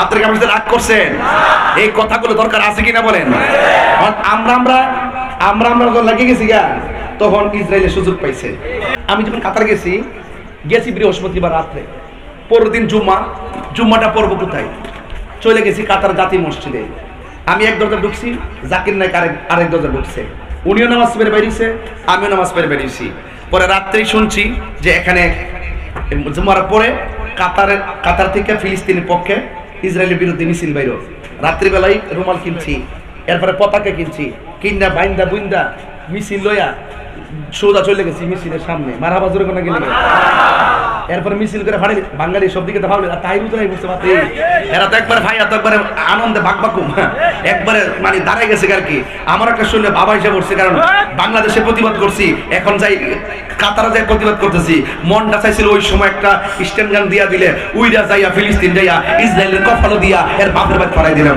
আমার সাথে রাগ করছেন? এই কথাগুলো দরকার আছে কিনা বলেন? আমরা আমরা আমরা আমরা যখন লাগিয়ে গেছি গা, তখন ইসরায়েলের সুযোগ পাইছে। আমি যখন কাতার গেছি গেছি বৃহস্পতিবার রাত্রে। পরের দিন জুম্মা, জুম্মাটা পর্ব কোথায়? চলে গেছি কাতার জাতি মসজিদে। আমি এক দরজা ঢুকছি, জাকির নায়ক আরেক আরেক দরজা ঢুকছে। উনিও নামাজ পড়ে বেরিয়েছে আমিও নামাজ পড়ে বেরিয়েছি পরে রাত্রেই শুনছি যে এখানে জুমার পরে কাতারের, কাতার থেকে ফিলিস্তিনের পক্ষে ইসরায়েলের বিরুদ্ধে মিছিল বাইর। রাত্রিবেলায় রুমাল কিনছি, এরপরে পতাকা কিনছি কিন্দা বাইন্দা, বুইন্দা, মিছিল লইয়া সোজা চলে গেছি মিছিলের সামনে। মারা বাজুরে কোনো গেলে এরপরে মিছিল করে ফাড়ি বাঙালি সব দিকে তো ভাবলে তাই বুঝতে বুঝতে পারছি। এরা তো একবার ভাই এত একবারে আনন্দে বাক বাকুম। একবারে মানে দাঁড়াই গেছে আর কি। আমার একটা শুনলে বাবা হিসেবে উঠছে কারণ বাংলাদেশে প্রতিবাদ করছি। এখন যাই কাতারা যাই প্রতিবাদ করতেছি। মনটা চাইছিল ওই সময় একটা স্ট্যান্ড গান দিয়া দিলে, উইরা যাইয়া ফিলিস্তিন যাইয়া ইসরায়েলের কফালো দিয়া এর বাপের বাদ ফরাই দিলাম।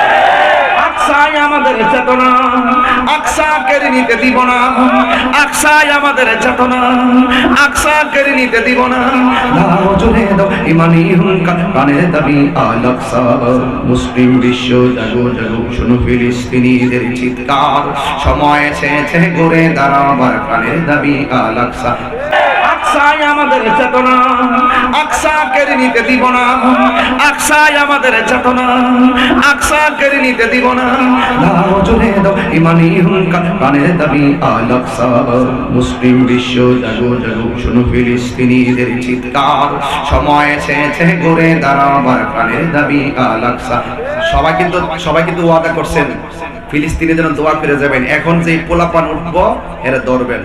কেড়ে নিতে দিব না। আকসাই আমাদের চেতনা। আকসা কেড়ে নিতে দিব না। দাবি মুসলিম বিশ্ব জাগো জাগো, শুনো ফিলিস্তিনিদের চিৎকার। সময় এসেছে ঘুরে দাঁড়াবার কানের দাবি আল আকসা আমাদের চেতনা আকসা কেড়ে নিতে দিব না। আমাদের চেতনা আকসা কেড়ে নিতে দিব না। জুড়ে দাও ইমানি হুঙ্কার, প্রাণের দাবি আল আকসা। মুসলিম বিশ্ব জাগো জাগো, শুনো ফিলিস্তিনিদের চিৎকার। সময় এসেছে ঘুরে দাঁড়াবার, প্রাণের দাবি আল আকসা। সবাই কিন্তু সবাই কিন্তু ওয়াদা করছেন ফিলিস্তিনি যেন দোয়া করে যাবেন। এখন যে পোলাপান উঠবো, এরা ধরবেন।